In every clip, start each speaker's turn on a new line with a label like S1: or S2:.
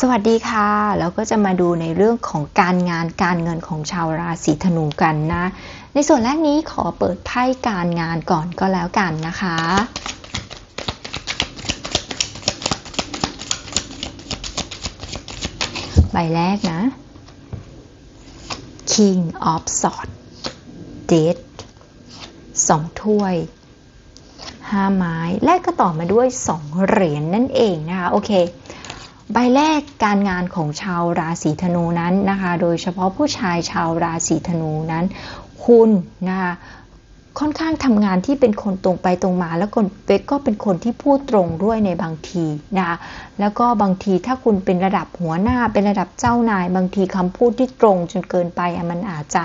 S1: สวัสดีค่ะแล้วก็จะมาดูในเรื่องของการงานการเงินของชาวราศีธนูกันนะ ในส่วนแรกนี้ขอเปิดไพ่การงานก่อนก็แล้วกันนะคะ ใบแรกนะ King of Swords Dead สองถ้วยห้าไม้ แลกก็ต่อมาด้วยสองเหรียญนนั่นเองนะคะ โอเค ใบแรกการงานของชาวราศีธนูนั้นนะคะ โดยเฉพาะผู้ชายชาวราศีธนูนั้น คุณนะคะ ค่อนข้างทำงานที่เป็นคนตรงไปตรงมา แล้วคนเป๊กก็เป็นคนที่พูดตรงด้วยในบางทีนะคะแล้วก็บางทีถ้าคุณเป็นระดับหัวหน้าเป็นระดับเจ้านาย บางทีคำพูดที่ตรงจนเกินไปมันอาจจะ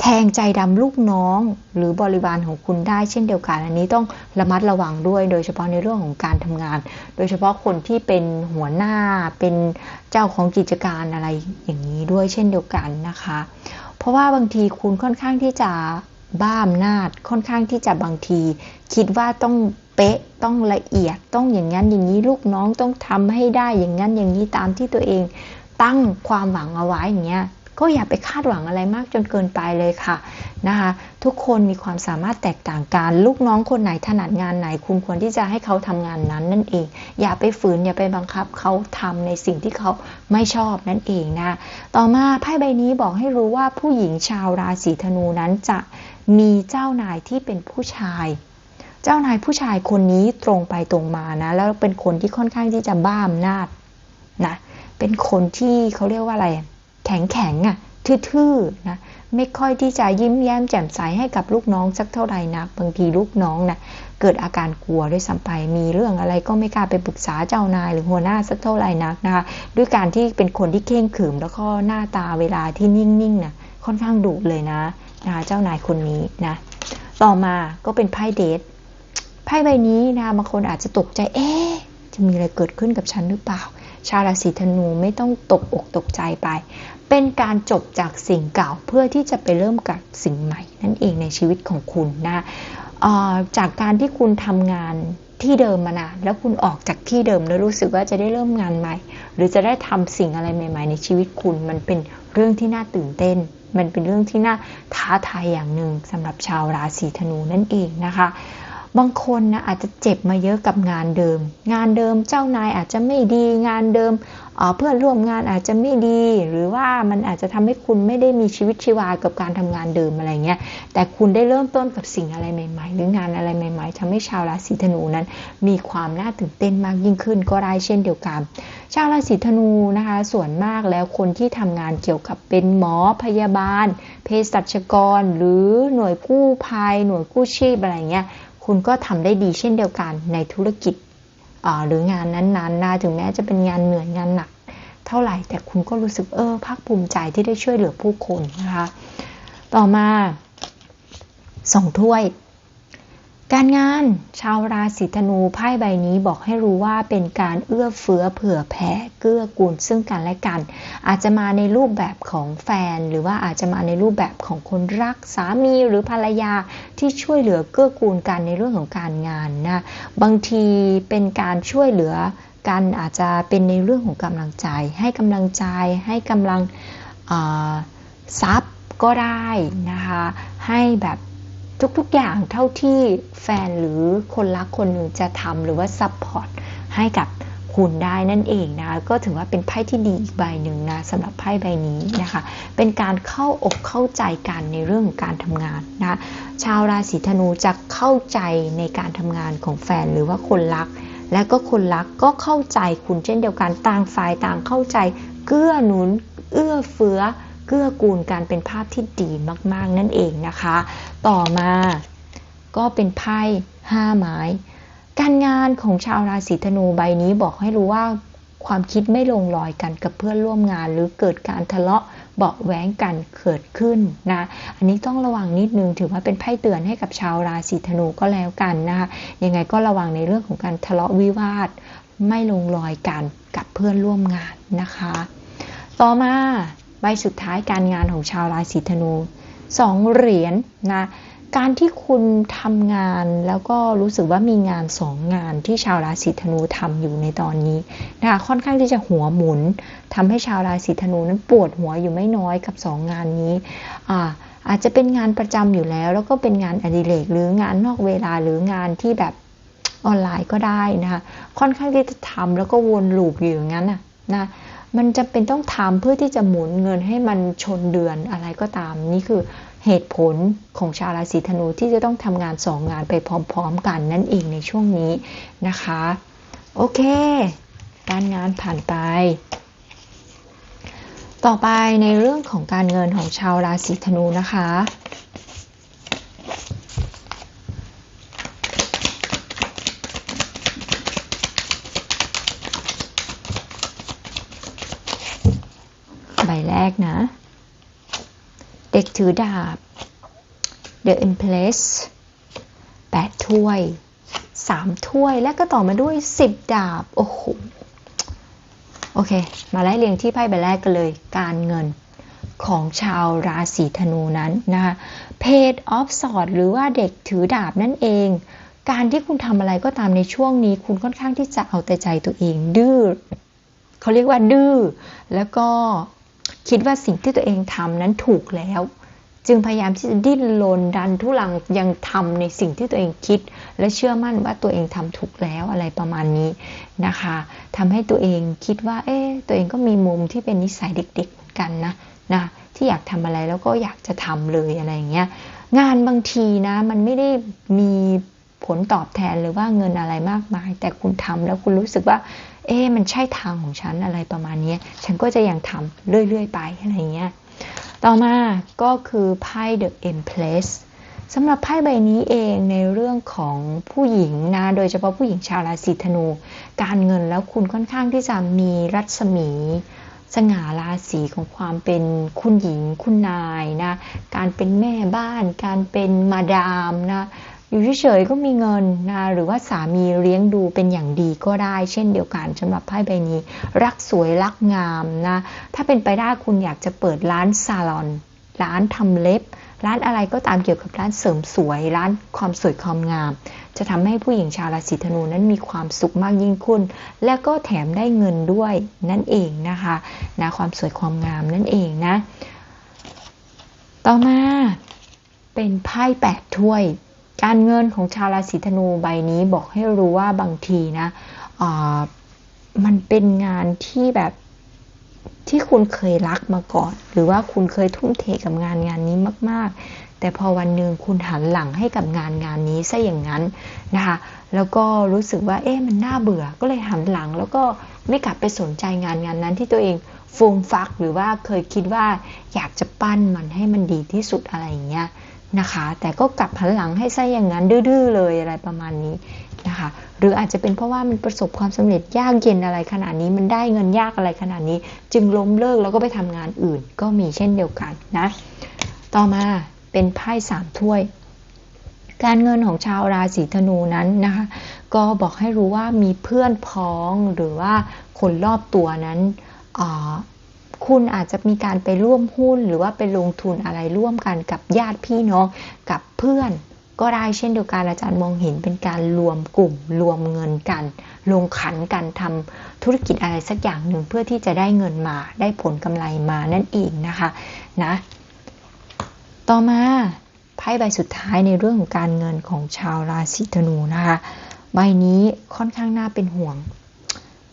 S1: แทงใจดำลูกน้อง หรือบริวารของคุณได้เช่นเดียวกัน อันนี้ต้องระมัดระวังด้วย โดยเฉพาะในเรื่องของการทำงาน โดยเฉพาะคนที่เป็นหัวหน้าเป็นเจ้าของกิจการอะไรอย่างนี้ด้วยเช่นเดียวกันนะคะ เพราะว่าบางทีคุณค่อนข้างที่จะ บ้าอำนาจค่อนข้างที่จะบางที คิดว่าต้องเป๊ะต้องละเอียดต้องอย่างนั้นอย่างนี้ลูกน้องต้องทำให้ได้อย่างนั้นอย่างนี้ตามที่ตัวเองตั้งความหวังเอาไว้อย่างเงี้ยก็อย่าไปคาดหวังอะไรมากจนเกินไปเลยค่ะนะคะทุกคนมีความสามารถแตกต่างกัน ลูกน้องคนไหนถนัดงานไหน คุณควรที่จะให้เขาทำงานนั้นนั่นเอง อย่าไปฝืนอย่าไปบังคับเขาทำในสิ่งที่เขาไม่ชอบนั่นเองนะต่อมาไพ่ใบนี้บอกให้รู้ว่าผู้หญิงชาวราศีธนูนั้นจะ มีเจ้านายที่เป็นผู้ชาย เจ้านายผู้ชายคนนี้ตรงไปตรงมานะ แล้วเป็นคนที่ค่อนข้างที่จะบ้าอำนาจนะ เป็นคนที่เขาเรียกว่าอะไร แข็งแข็งอะทื่อๆนะไม่ค่อยที่จะยิ้มแย้มแจ่มใสให้กับลูกน้องสักเท่าไหร่นักบางทีลูกน้องนะเกิดอาการกลัวด้วยซ้ำไปมีเรื่องอะไรก็ไม่กล้าไปปรึกษาเจ้านายหรือหัวหน้าสักเท่าไหร่นักนะคะด้วยการที่เป็นคนที่เข่งขรึมแล้วก็หน้าตาเวลาที่นิ่งๆนะค่อนข้างดุเลยนะ นะคะเจ้านายคนนี้นะต่อมาก็เป็นไพ่เดทไพ่ใบนี้นะบางคนอาจจะตกใจเอ๊ะจะมีอะไรเกิดขึ้นกับฉันหรือเปล่า ชาวราศีธนูไม่ต้องตกอกตกใจไป เป็นการจบจากสิ่งเก่าเพื่อที่จะไปเริ่มกับสิ่งใหม่ นั่นเองในชีวิตของคุณนะจากการที่คุณทำงานที่เดิมมานานแล้วคุณออกจากที่เดิมแล้วรู้สึกว่าจะได้เริ่มงานใหม่ หรือจะได้ทำสิ่งอะไรใหม่ ๆ ในชีวิตคุณมันเป็นเรื่องที่น่าตื่นเต้น มันเป็นเรื่องที่น่าท้าทายอย่างหนึ่งสำหรับชาวราศีธนูนั่นเองนะคะ บางคนนะอาจจะเจ็บมาเยอะกับงานเดิม งานเดิมเจ้านายอาจจะไม่ดีงานเดิมเพื่อนร่วมงานอาจจะไม่ดี หรือว่ามันอาจจะทำให้คุณไม่ได้มีชีวิตชีวากับการทำงานเดิมอะไรเงี้ยแต่คุณได้เริ่มต้นกับสิ่งอะไรใหม่ ๆ หรืองานอะไรใหม่ ๆทำให้ชาวราศีธนูนั้น มีความน่าตื่นเต้นมากยิ่งขึ้นก็ได้เช่นเดียวกัน ชาวราศีธนูนะคะ ส่วนมากแล้วคนที่ทำงานเกี่ยวกับเป็นหมอพยาบาลเภสัชกร หรือหน่วยกู้ภัยหน่วยกู้ชีพอะไรเงี้ย คุณก็ทำได้ดีเช่นเดียวกันในธุรกิจหรืองานนั้นๆนะถึงแม้จะเป็นงานเหนื่อยงานหนัก เท่าไหร่แต่คุณก็รู้สึกเออภาคภูมิใจที่ได้ช่วยเหลือผู้คนนะคะ ต่อมาสองถ้วย การงานชาวราศีธนูไพ่ใบนี้บอกให้รู้ว่าเป็นการเอื้อเฟื้อเผื่อแผ่เกื้อกูลซึ่งกันและกัน อาจจะมาในรูปแบบของแฟน หรือว่าอาจจะมาในรูปแบบของคนรักสามีหรือภรรยาที่ช่วยเหลือเกื้อกูลกันในเรื่องของการงานนะบางทีเป็นการช่วยเหลือกันอาจจะเป็นในเรื่องของกำลังใจ ให้กำลังใจให้กำลังทรัพย์ก็ได้นะคะให้แบบ ทุกๆอย่างเท่าที่แฟนหรือคนรักคนหนึ่งจะทำหรือว่าซัพพอร์ตให้กับคุณได้นั่นเองนะก็ถือว่าเป็นไพ่ที่ดีอีกใบหนึ่งนะสำหรับไพ่ใบนี้นะคะ เป็นการเข้าอกเข้าใจกันในเรื่องของการทำงานนะชาวราศีธนูจะเข้าใจในการทำงานของแฟนหรือว่าคนรัก และก็คนรักก็เข้าใจคุณเช่นเดียวกันต่างฝ่ายต่างเข้าใจเกื้อหนุน เอื้อเฟื้อ เกื้อกูลการเป็นภาพที่ดีมากๆนั่นเองนะคะ ต่อมาก็เป็นไพ่ห้าไม้ การงานของชาวราศีธนูใบนี้บอกให้รู้ว่าความคิดไม่ลงรอยกันกับเพื่อนร่วมงาน หรือเกิดการทะเลาะเบาแหวงกันเกิดขึ้นนะ อันนี้ต้องระวังนิดนึงถือว่าเป็นไพ่เตือนให้กับชาวราศีธนูก็แล้วกันนะคะยังไงก็ระวังในเรื่องของการทะเลาะวิวาท ไม่ลงรอยกันกับเพื่อนร่วมงานนะคะ ต่อมา ใบสุดท้ายการงานของชาวราศีธนูสองเหรียญนนะการที่คุณทำงานแล้วก็รู้สึกว่ามีงานสองงานที่ชาวราศีธนูทำอยู่ในตอนนี้นะคะค่อนข้างที่จะหัวหมุนทำให้ชาวราศีธนูนั้นปวดหัวอยู่ไม่น้อยกับสองงานนี้อ่าอาจจะเป็นงานประจำอยู่แล้ว แล้วก็เป็นงานอดิเรกหรืองานนอกเวลาหรืองานที่แบบออนไลน์ก็ได้นะคะค่อนข้างที่จะทำแล้วก็วนลูปอยู่อย่างนั้นนะนะ มันจะเป็นต้องทำเพื่อที่จะหมุนเงินให้มันชนเดือนอะไรก็ตาม นี่คือเหตุผลของชาวราศีธนูที่จะต้องทำงานสองงานไปพร้อม ๆ กันนั่นเองในช่วงนี้นะคะ โอเค การงานผ่านไป ต่อไปในเรื่องของการเงินของชาวราศีธนูนะคะ ใบแรกนะ เด็ก ถือดาบ The Empress 8 ถ้วย 3 ถ้วย และก็ต่อมาด้วย 10 ดาบ โอ้โห โอเค มาไล่เรียงที่ไพ่ใบแรกกันเลย การเงินของชาวราศีธนูนั้นนะคะ Page of Swords หรือว่าเด็กถือดาบนั่นเอง การที่คุณทำอะไรก็ตามในช่วงนี้ คุณค่อนข้างที่จะเอาแต่ใจตัวเอง ดื้อเขาเรียกว่าดื้อ แล้วก็คิดว่าสิ่งที่ตัวเองทำนั้นถูกแล้ว จึงพยายามที่จะดิ้นรนดันทุลังยังทำในสิ่งที่ตัวเองคิด และเชื่อมั่นว่าตัวเองทำถูกแล้วอะไรประมาณนี้นะคะทำให้ตัวเองคิดว่า เอ๊ะตัวเองก็มีมุมที่เป็นนิสัยเด็กๆกันนะนะที่อยากทำอะไรแล้วก็อยากจะทำเลยอะไรอย่างเงี้ยงานบางทีนะมันไม่ได้มีผลตอบแทนหรือว่าเงินอะไรมากมาย แต่คุณทำแล้วคุณรู้สึกว่า เอ๊ะมันใช่ทางของฉันอะไรประมาณนี้ฉันก็จะยังทำเรื่อยๆ ไปอะไรเงี้ย ต่อมาก็คือไพ่ The Empress สำหรับไพ่ใบนี้เองในเรื่องของผู้หญิงนะ โดยเฉพาะผู้หญิงชาวราศีธนู การเงินแล้วคุณค่อนข้างที่จะมีรัศมี สง่าราศีของความเป็นคุณหญิงคุณนายนะ การเป็นแม่บ้าน การเป็นมาดามนะ อยู่เฉยๆก็มีเงินนะหรือว่าสามีเลี้ยงดูเป็นอย่างดีก็ได้ เช่นเดียวกันสำหรับไพ่ใบนี้ รักสวยรักงามนะถ้าเป็นไปได้คุณอยากจะเปิดร้านซาลอน ร้านทำเล็บ ร้านอะไรก็ตามเกี่ยวกับร้านเสริมสวย ร้านความสวยความงาม จะทำให้ผู้หญิงชาวราศีธนูนั้นมีความสุขมากยิ่งขึ้น และก็แถมได้เงินด้วยนั่นเองนะคะนะความสวยความงามนั่นเองนะ ต่อมาเป็นไพ่แปดถ้วย การเงินของชาวราศีธนูใบนี้บอกให้รู้ว่าบางทีนะมันเป็นงานที่แบบที่คุณเคยรักมาก่อน หรือว่าคุณเคยทุ่มเทกับงานงานนี้มาก ๆ แต่พอวันหนึ่งคุณหันหลังให้กับงานงานนี้ซะอย่างนั้นนะคะแล้วก็รู้สึกว่าเอ๊ะมันน่าเบื่อก็เลยหันหลัง แล้วก็ไม่กลับไปสนใจงานงานนั้นที่ตัวเองฟูมฟักหรือว่าเคยคิดว่าอยากจะปั้นมันให้มันดีที่สุดอะไรอย่างเงี้ย นะคะ แต่ก็กลับหันหลังให้ซะอย่างนั้นดื้อๆเลยอะไรประมาณนี้นะคะ หรืออาจจะเป็นเพราะว่ามันประสบความสำเร็จยากเย็นอะไรขนาดนี้มันได้เงินยากอะไรขนาดนี้ จึงล้มเลิกแล้วก็ไปทำงานอื่น ก็มีเช่นเดียวกันนะ ต่อมาเป็นไพ่สามถ้วย การเงินของชาวราศีธนูนั้นนะคะ ก็บอกให้รู้ว่ามีเพื่อนพ้องหรือว่าคนรอบตัวนั้น คุณอาจจะมีการไปร่วมหุ้น หรือว่าไปลงทุนอะไรร่วมกันกับญาติพี่น้องกับเพื่อน ก็ได้เช่นเดียวกันอาจารย์มองเห็นเป็นการรวมกลุ่ม รวมเงินกัน ลงขันกันทำธุรกิจอะไรสักอย่างหนึ่งเพื่อที่จะได้เงินมาได้ผลกำไรมานั่นเองนะคะนะต่อมาไพ่ใบสุดท้ายในเรื่องของการเงินของชาวราศีธนูนะคะ ใบนี้ค่อนข้างน่าเป็นห่วง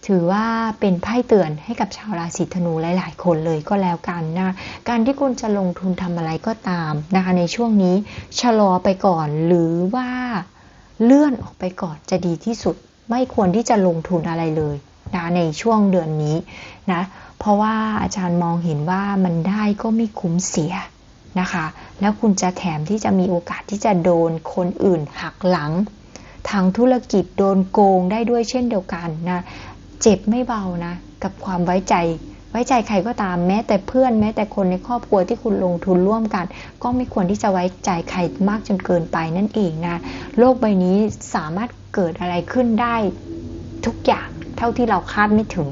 S1: ถือว่าเป็นไพ่เตือนให้กับชาวราศีธนูหลาย ๆ คนเลยก็แล้วกันนะการที่คุณจะลงทุนทำอะไรก็ตามนะคะในช่วงนี้ชะลอไปก่อนหรือว่าเลื่อนออกไปก่อนจะดีที่สุด ไม่ควรที่จะลงทุนอะไรเลยนะในช่วงเดือนนี้นะเพราะว่าอาจารย์มองเห็นว่ามันได้ก็ไม่คุ้มเสียนะคะ แล้วคุณจะแถมที่จะมีโอกาสที่จะโดนคนอื่นหักหลังทางธุรกิจโดนโกงได้ด้วยเช่นเดียวกันนะ เจ็บไม่เบานะ กับความไว้ใจ ไว้ใจใครก็ตามแม้แต่เพื่อนแม้แต่คนในครอบครัวที่คุณลงทุนร่วมกัน ก็ไม่ควรที่จะไว้ใจใครมากจนเกินไปนั่นเองนะโลกใบนี้สามารถเกิดอะไรขึ้นได้ทุกอย่างเท่าที่เราคาดไม่ถึง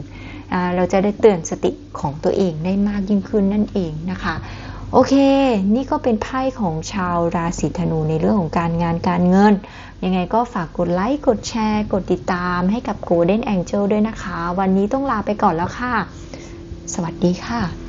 S1: เราจะได้เตือนสติของตัวเองได้มากยิ่งขึ้นนั่นเองนะคะ โอเค นี่ก็เป็นไพ่ของชาวราศีธนูในเรื่องของการงานการเงิน ยังไงก็ฝากกดไลค์ กดแชร์ กดติดตามให้กับ Golden Angel ด้วยนะคะ วันนี้ต้องลาไปก่อนแล้วค่ะ สวัสดีค่ะ